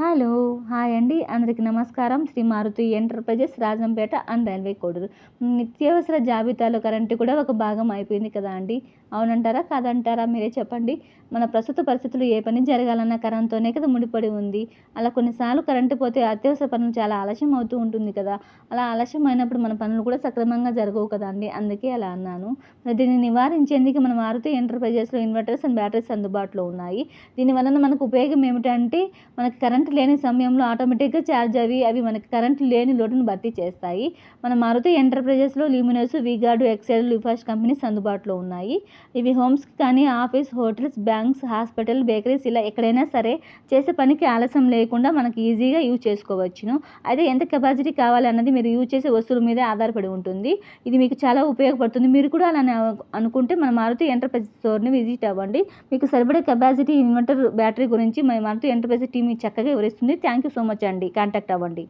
Hello, hi అండి. అందరికీ నమస్కారం. Shri Maruti enterprises Rajampet and railway Koduru. నిత్యావసర జాబితాలో కరెంటు కూడా ఒక భాగం అయిపోయింది కదా అండి. అవునంటారా? కాదంటారా? మీరే చెప్పండి. మన ప్రస్తుత పరిస్థితులు ఏ పని జరగాలన్నా కరెంట్తోనే కదా ముడిపడి ఉంది. అలా కొన్నిసార్లు కరెంటు పోతే అత్యవసర పనులు చాలా ఆలస్యం అవుతూ ఉంటుంది కదా. అలా ఆలస్యం అయినప్పుడు మన పనులు కూడా సక్రమంగా జరగవు కదా అండి. అందుకే అలా అన్నాను. మరి దీన్ని నివారించేందుకు మన మారుతి ఎంటర్ప్రైజెస్లో ఇన్వర్టర్స్ అండ్ బ్యాటరీస్ అందుబాటులో ఉన్నాయి. దీని వలన మనకు ఉపయోగం ఏమిటంటే మనకి కరెంటు లేని సమయంలో ఆటోమేటిక్గా ఛార్జ్ అవి అవి మనకి కరెంట్ లేని లోటును భర్తీ చేస్తాయి. మన మారుతి ఎంటర్ప్రైజెస్లో లిమినోస్ వీగార్డు ఎక్సెల్ లిఫాష్ కంపెనీస్ అందుబాటులో ఉన్నాయి. ఇవి హోమ్స్కి కానీ office hotels banks hospital bakeries ఇలా ఎక్కడైనా సరే చేసే పనికి ఆలస్యం లేకుండా మనకి ఈజీగా యూజ్ చేసుకోవచ్చును. అయితే ఎంత కెపాసిటీ కావాలన్నది మీరు యూజ్ చేసే వస్తువుల మీద ఆధారపడి ఉంటుంది. ఇది మీకు చాలా ఉపయోగపడుతుంది. మీరు కూడా అలా అనుకుంటే మన మారుతి ఎంటర్ప్రైజ్ స్టోర్ని విజిట్ అవ్వండి. మీకు సరిపడే కెపాసిటీ ఇన్వర్టర్ బ్యాటరీ గురించి మన మారుతి ఎంటర్ప్రైజ్ టీం మీకు చక్కగా వివరిస్తుంది. థ్యాంక్ యూ సో మచ్ అండి. కాంటాక్ట్ అవ్వండి.